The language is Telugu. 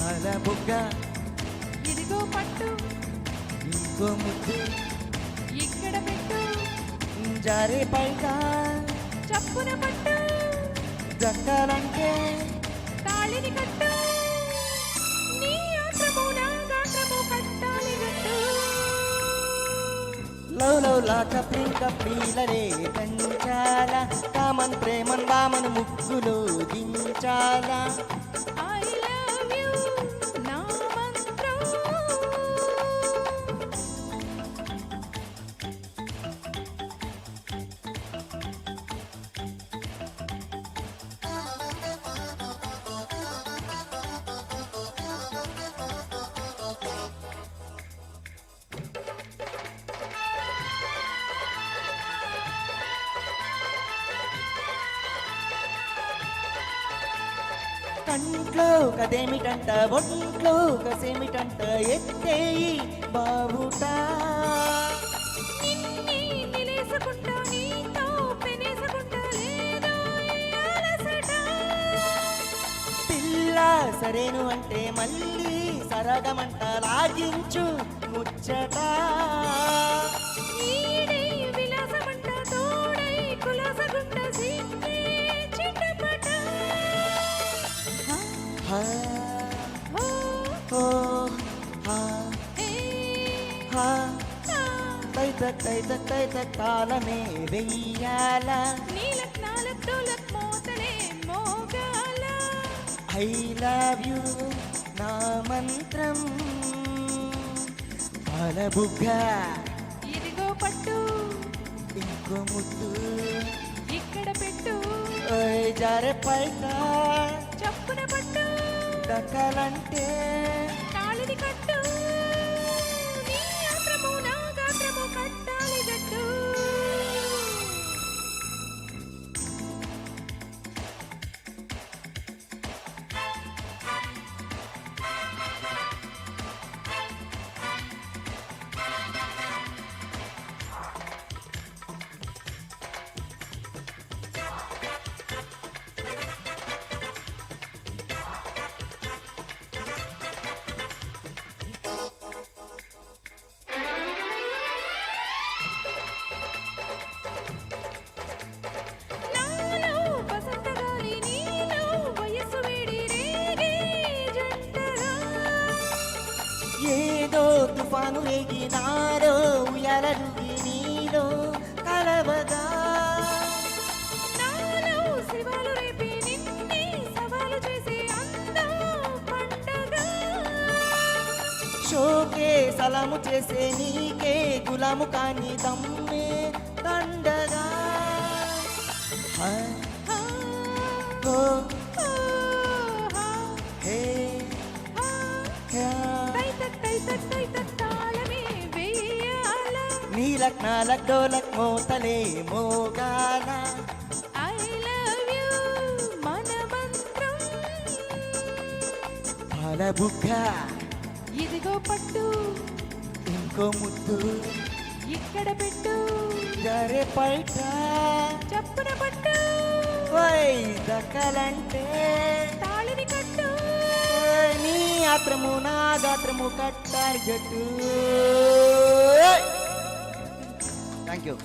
పాల బుగ్గ. ఇదిగో పట్టు. ఇంకో ముద్దు. ఇక్కడ పెట్టు. జారే పైట. చప్పున పట్టు. దక్కాలంటే. తాళిని కట్టు. నీ ఆత్రము నా గాత్రము కట్టాలి గట్టు లవ్ లవ్ లాక ప్రింక పీలరే పెంచాల. కామన్ ప్రేమన్ వామన్ ముగ్గులో దించాలా. కంట్లో కదేమిటంట ఒంట్లో కసేమిటంట ఎత్తేయి బావుట. ఈ అలసట. పిల్ల సరేను అంటే మళ్ళీ సరగమంట లాగించు ముచ్చట. తైత తైత తాళమే వెయ్యాల. నీలక్ నాలక్ డోలక్ మోతలే మోగాల ఐ లవ్ యు నా మంత్రం. పాల బుగ్గ. ఇదిగో పట్టు. ఇంకో ముద్దు. ఇక్కడ పెట్టు. ఓయ్ జారే పైట చప్పున పట్టు. దక్కాలంటే. తాళిని కట్టు. ఏదో తుఫాను రేగి నాలో ఉయ్యాలలుగి నీలో పండగ. షోకే సలాము చేసే నీకే గులాము కాని దమ్మే దండగా హా, ఐ లవ్ యు మన మంత్రం పాల బుగ్గ ఇదిగో పట్టు. ఇంకో ముద్దు. ఇక్కడ పెట్టు. జరే పైట. చప్పున పట్టు. దక్కలంటే. తాళిని కట్టు. నీ ఆత్రము నా గాత్రము కట్టాలి జట్టు. Thank you.